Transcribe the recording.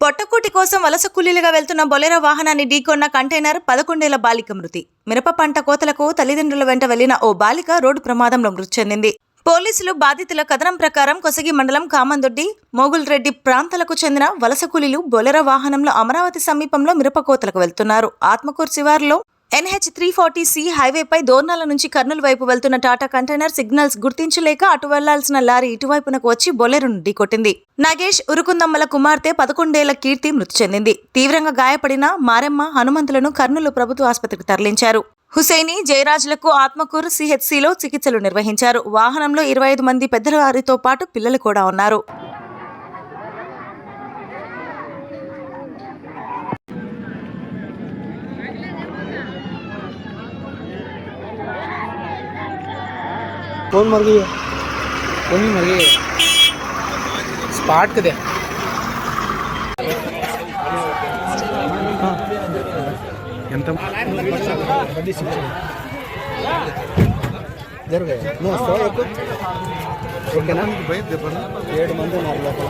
పొట్టకూటి కోసం వలస కూలీలుగా వెళ్తున్న బొలెరో వాహనాన్ని ఢీకొన్న కంటైనర్ పదకొండేళ్ళ బాలిక మృతి. మిరప పంట కోతలకు తల్లిదండ్రుల వెంట వెళ్ళిన ఓ బాలిక రోడ్డు ప్రమాదంలో మృతి చెందింది. పోలీసులు బాధితుల కథనం ప్రకారం కొసగి మండలం కామందొడ్డి మోగుల్రెడ్డి ప్రాంతాలకు చెందిన వలస కూలీలు బొలెరో వాహనంలో అమరావతి సమీపంలో మిరప కోతలకు వెళ్తున్నారు. ఆత్మకూరు శివారులో ఎన్హెచ్ త్రీ ఫార్టీ సి హైవేపై దోర్నాల నుంచి కర్నూలు వైపు వెళ్తున్న టాటా కంటైనర్ సిగ్నల్స్ గుర్తించలేక అటు వెళ్ళాల్సిన లారీ ఇటువైపునకు వచ్చి బొలెరును ఢీకొట్టింది. నాగేష్ ఉరుకుందమ్మల కుమార్తె పదకొండేళ్ళ కీర్తి మృతి చెందింది. తీవ్రంగా గాయపడిన మారెమ్మ హనుమంతులను కర్నూలు ప్రభుత్వ ఆసుపత్రికి తరలించారు. హుసేని జయరాజులకు ఆత్మకూరు సిహెచ్సిలో చికిత్సలు నిర్వహించారు. వాహనంలో ఇరవై ఐదు మంది పెద్దవారితో పాటు పిల్లలు కూడా ఉన్నారు. कौन मर गई है कौन ही मर गई है स्पॉट के दे ఎంత జరగదు నువ్వు వస్తావా ఎక్కువ ఓకేనా ఏడు మంది ఉన్నారు లోపల